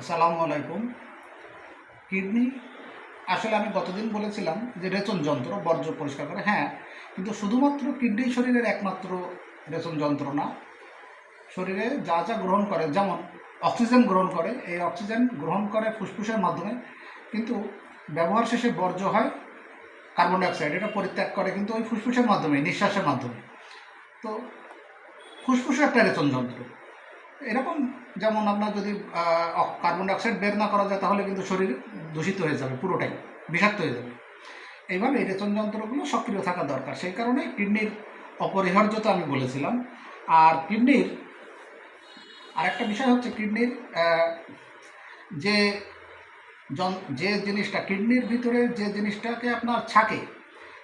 আসসালামু আলাইকুম। কিডনি, আসলে আমি গতদিন বলেছিলাম যে রেচন যন্ত্র, বর্জ্য পরিষ্কার করে। হ্যাঁ কিন্তু শুধুমাত্র কিডনি শরীরের একমাত্র রেচন যন্ত্র না, শরীরে যা যা গ্রহণ করে, যেমন অক্সিজেন গ্রহণ করে, এই অক্সিজেন গ্রহণ করে ফুসফুসের মাধ্যমে, কিন্তু ব্যবহার শেষে বর্জ্য হয়, কার্বন ডাইঅক্সাইড, এটা পরিত্যাগ করে কিন্তু ওই ফুসফুসের মাধ্যমে, নিঃশ্বাসের মাধ্যমে। তো ফুসফুসের একটা রেচন যন্ত্র। এরকম যেমন আপনার যদি কার্বন ডাইঅক্সাইড বের না করা যায়, তাহলে কিন্তু শরীর দূষিত হয়ে যাবে পুরোটাই, বিষাক্ত হয়ে যাবে। এইভাবে এই রেচন যন্ত্রগুলো সক্রিয় থাকা দরকার। সেই কারণে কিডনির অপরিহার্যতা আমি বলেছিলাম। আর কিডনির আরেকটা বিষয় হচ্ছে কিডনির যে যে জিনিসটা, কিডনির ভিতরে যে জিনিসটাকে আপনার ছাকে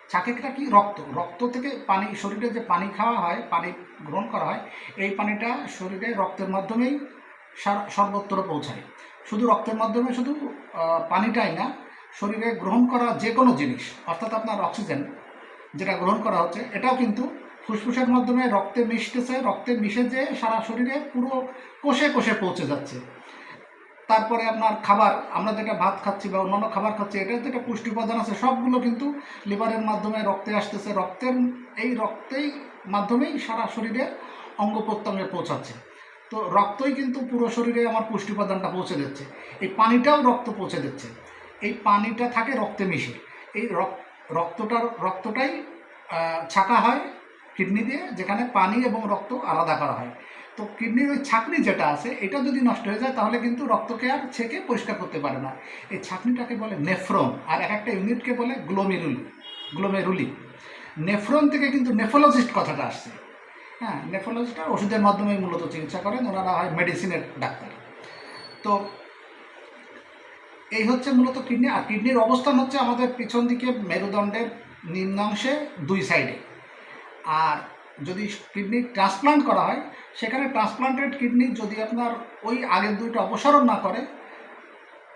ছাকেটা কি রক্ত? রক্ত থেকে পানি, শরীরে যে পানি খাওয়া হয়, পানি গ্রহণ করা হয়, এই পানিটা শরীরে রক্তের মাধ্যমেই সার- সর্বত্র পৌঁছায়। শুধু রক্তের মাধ্যমে শুধু পানিটাই না, শরীরে গ্রহণ করা যে কোনো জিনিস, অর্থাৎ আপনার অক্সিজেন যেটা গ্রহণ করা হচ্ছে, এটাও কিন্তু ফুসফুসের মাধ্যমে রক্তে মিশতেছে, রক্তে মিশে যে সারা শরীরে পুরো কোষে কোষে পৌঁছে যাচ্ছে। তারপরে আপনার খাবার, আমরা যেটা ভাত খাচ্ছি বা অন্যান্য খাবার খাচ্ছি, এটার যেটা পুষ্টি উপাদান আছে, সবগুলো কিন্তু লিভারের মাধ্যমে রক্তে আসতেছে, রক্তের, এই রক্তেই মাধ্যমেই সারা শরীরে অঙ্গ প্রত্যঙ্গে পৌঁছাচ্ছে। তো রক্তই কিন্তু পুরো শরীরে আমার পুষ্টি উপাদানটা পৌঁছে দিচ্ছে। এই পানিটাও রক্ত পৌঁছে দিচ্ছে। এই পানিটা থাকে রক্তে মিশে। এই রক- রক্তটার, রক্তটাই ছাকা হয় কিডনি দিয়ে, যেখানে পানি এবং রক্ত আলাদা করা হয়। তো কিডনির ওই ছাকনি যেটা আছে, এটা যদি নষ্ট হয়ে যায়, তাহলে কিন্তু রক্তকে আর ছেঁকে পরিষ্কার করতে পারে না। এই ছাকনিটাকে বলে নেফ্রন, আর এক একটা ইউনিটকে বলে গ্লোমেরুলি গ্লোমেরুলি। নেফ্রন থেকে কিন্তু নেফোলজিস্ট কথাটা আসছে। হ্যাঁ নেফোলজিস্টরা ওষুধের মাধ্যমে মূলত চিকিৎসা করেন, ওনারা হয় মেডিসিনের ডাক্তার। তো এই হচ্ছে মূলত কিডনি, আর কিডনির অবস্থান হচ্ছে আমাদের পিছন দিকে মেরুদণ্ডের নিম্নাংশে দুই সাইডে আর যদি কিডনি ট্রান্সপ্লান্ট করা হয়, সেখানে ট্রান্সপ্লান্টেড কিডনি যদি আপনার ওই আগের দুইটা অপসারণ না করে,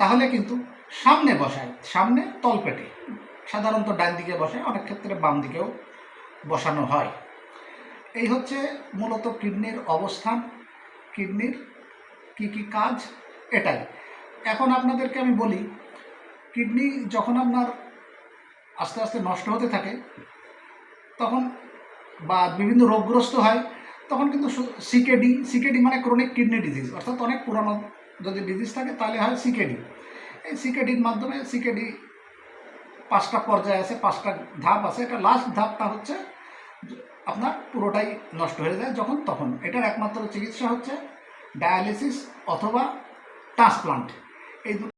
তাহলে কিন্তু সামনে বসায়, সামনে তলপেটে। সাধারণত ডান দিকে বসে অনেক ক্ষেত্রে বাম দিকেও বসানো হয়। এই হচ্ছে মূলত কিডনির অবস্থান কিডনির কি কি কাজ, এটাই। এখন আপনাদেরকে আমি বলি কিডনি যখন আপনার আস্তে আস্তে নষ্ট হতে থাকে, তখন বা বিভিন্ন রোগগ্রস্ত হয়, তখন কিন্তু সিকেডি সিকেডি মানে ক্রনিক কিডনি ডিজিজ অর্থাৎ অনেক পুরানো যদি ডিজিজ থাকে তাহলে হয় সিকেডি এই সিকেডির মাধ্যমে সিকেডি পাঁচটা পর্যায়ে আছে, পাঁচটা ধাপ আছে, এটা লাস্ট ধাপটা হচ্ছে আপনার পুরোটাই নষ্ট হয়ে যায় যখন তখন। এটার একমাত্র চিকিৎসা হচ্ছে ডায়ালিসিস অথবা ট্রান্সপ্লান্ট এই